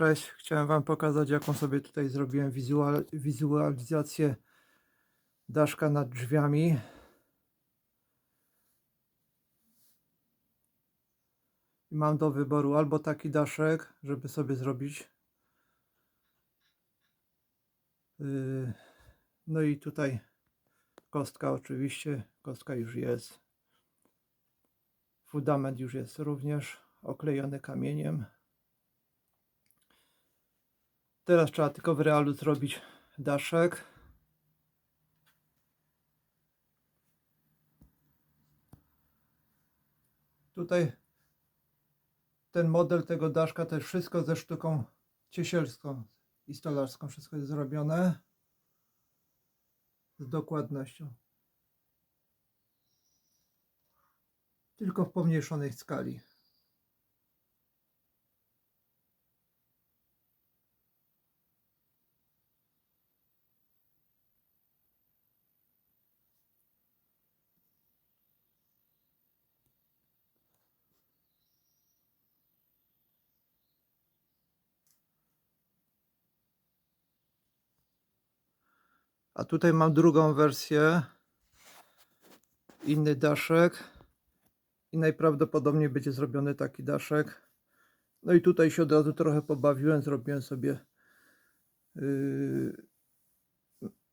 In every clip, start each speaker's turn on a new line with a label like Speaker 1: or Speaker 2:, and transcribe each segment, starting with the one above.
Speaker 1: Cześć, chciałem Wam pokazać jaką sobie tutaj zrobiłem wizual, wizualizację daszka nad drzwiami. I mam do wyboru albo taki daszek, żeby sobie zrobić. Yy, No i tutaj kostka oczywiście, kostka już jest. Fundament już jest również oklejony kamieniem. Teraz trzeba tylko w realu zrobić daszek. Tutaj ten model tego daszka też wszystko ze sztuką ciesielską i stolarską. Wszystko jest zrobione z dokładnością. Tylko w pomniejszonej skali. A tutaj mam drugą wersję. Inny daszek. I najprawdopodobniej będzie zrobiony taki daszek. No i tutaj się od razu trochę pobawiłem. Zrobiłem sobie yy,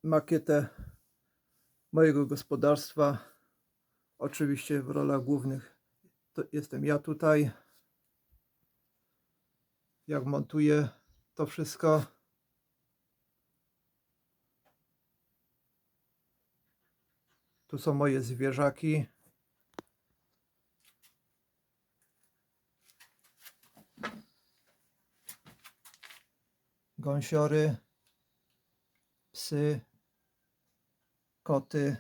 Speaker 1: makietę mojego gospodarstwa. Oczywiście w rolach głównych to jestem ja tutaj. Jak montuję to wszystko. Tu są moje zwierzaki. Gąsiory, psy, koty,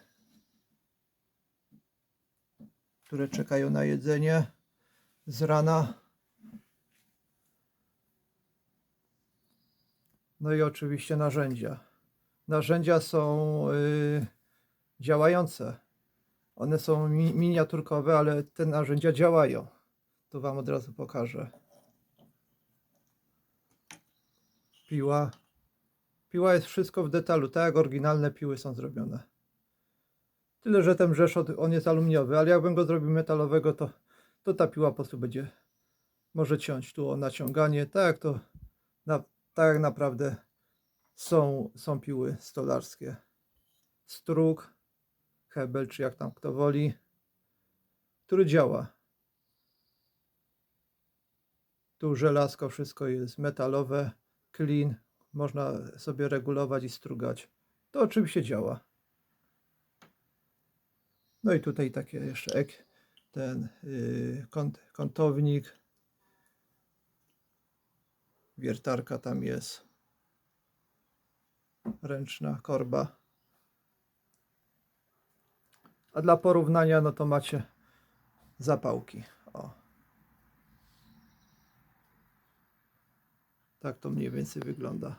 Speaker 1: które czekają na jedzenie z rana. No i oczywiście narzędzia. Narzędzia są yy, działające. One są mi miniaturkowe, ale te narzędzia działają. To Wam od razu pokażę. Piła. Piła jest wszystko w detalu, tak jak oryginalne piły są zrobione. Tyle, że ten rzeszot, on jest aluminiowy, ale jakbym go zrobił metalowego, to, to ta piła po prostu będzie, może ciąć tu o naciąganie, tak jak to, na, tak jak naprawdę są, są piły stolarskie. Struk, hebel, czy jak tam kto woli, który działa. Tu żelazko, wszystko jest metalowe, clean, można sobie regulować i strugać. To oczywiście działa. No i tutaj takie jeszcze ek, ten yy, kąt, kątownik. Wiertarka tam jest. Ręczna korba. A dla porównania, no to macie zapałki. O. Tak to mniej więcej wygląda.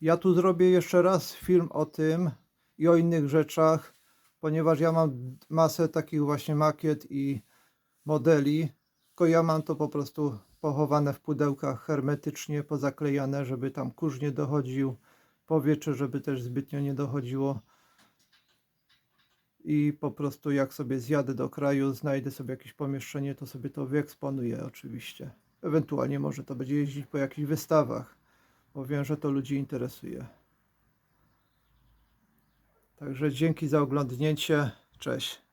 Speaker 1: Ja tu zrobię jeszcze raz film o tym i o innych rzeczach, ponieważ ja mam masę takich właśnie makiet i modeli, tylko ja mam to po prostu pochowane w pudełkach hermetycznie, pozaklejane, żeby tam kurz nie dochodził, powietrze, żeby też zbytnio nie dochodziło i po prostu jak sobie zjadę do kraju, znajdę sobie jakieś pomieszczenie, to sobie to wyeksponuję oczywiście. Ewentualnie może to będzie jeździć po jakichś wystawach, bo wiem, że to ludzi interesuje. Także dzięki za oglądnięcie. Cześć.